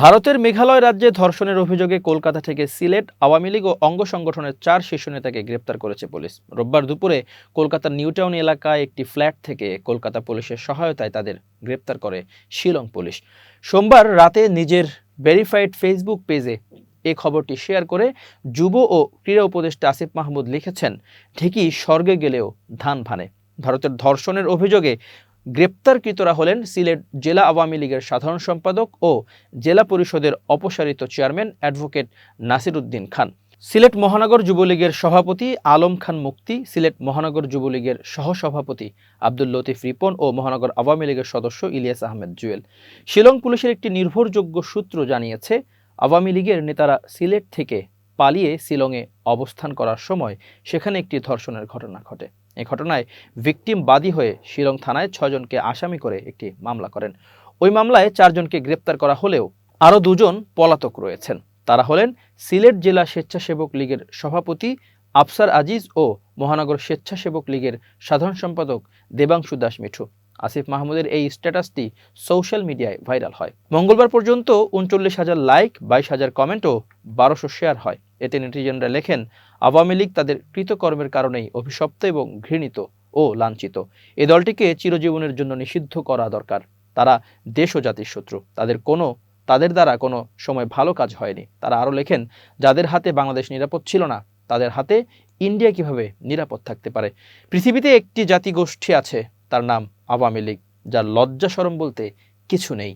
ভারতের মেঘালয় রাজ্যে ধর্ষণের অভিযোগে কলকাতা থেকে সিলেট, আওয়ামী লীগ ও অঙ্গ সংগঠনের চার শীর্ষ নেতাকে গ্রেপ্তার করেছে পুলিশ। রোববার দুপুরে কলকাতার নিউটাউন এলাকায় একটি ফ্ল্যাট থেকে কলকাতা পুলিশের সহায়তায় তাদের গ্রেপ্তার করে শিলং পুলিশ। সোমবার রাতে নিজের ভেরিফাইড ফেসবুক পেজে এ খবরটি শেয়ার করে যুব ও ক্রীড়া উপদেষ্টা আসিফ মাহমুদ লিখেছেন ঠিকই স্বর্গে গেলেও ধান ভানে। ভারতের ধর্ষণের অভিযোগে গ্রেপ্তারকৃতরা হলেন সিলেট জেলা আওয়ামী লীগের সাধারণ সম্পাদক ও জেলা পরিষদের অপসারিত চেয়ারম্যান অ্যাডভোকেট নাসির উদ্দিন খান। সিলেট মহানগর যুবলীগের সভাপতি আলম খান মুক্তি, সিলেট মহানগর যুবলীগের সহসভাপতি আব্দুল লতিফ রিপন ও মহানগর আওয়ামী লীগের সদস্য ইলিয়াস আহমেদ জুয়েল। শিলং পুলিশের একটি নির্ভরযোগ্য সূত্র জানিয়েছে, আওয়ামী লীগের নেতারা সিলেট থেকে পালিয়ে শিলংয়ে অবস্থান করার সময় সেখানে একটি ধর্ষণের ঘটনা ঘটে। এই ঘটনায় ভিকটিম বাদী হয়ে শিলং থানায় ছয়জনকে আসামি করে একটি মামলা করেন। ওই মামলায় চারজনকে গ্রেপ্তার করা হলেও আরও দুজন পলাতক রয়েছেন। তারা হলেন সিলেট জেলা স্বেচ্ছাসেবক লীগের সভাপতি আফসার আজিজ ও মহানগর স্বেচ্ছাসেবক লীগের সাধারণ সম্পাদক দেবাংশু দাস মিঠু। আসিফ মাহমুদের এই স্ট্যাটাসটি সোশ্যাল মিডিয়ায় ভাইরাল হয়। মঙ্গলবার পর্যন্ত উনচল্লিশ হাজার লাইক, বাইশ হাজার কমেন্ট ও বারোশো শেয়ার হয়। এতে নেটিজেনরা লেখেন, আওয়ামী লীগ তাদের কৃতকর্মের কারণেই অভিশপ্ত এবং ঘৃণিত ও লাঞ্ছিত। এ দলটিকে চিরজীবনের জন্য নিষিদ্ধ করা দরকার। তারা দেশ ও জাতির শত্রু। তাদের কোনো, তাদের দ্বারা কোনো সময় ভালো কাজ হয়নি। তারা আরও লেখেন, যাদের হাতে বাংলাদেশ নিরাপদ ছিল না, তাদের হাতে ইন্ডিয়া কীভাবে নিরাপদ থাকতে পারে? পৃথিবীতে একটি জাতিগোষ্ঠী আছে, তার নাম আওয়ামী লীগ, যার লজ্জা সরম বলতে কিছু নেই।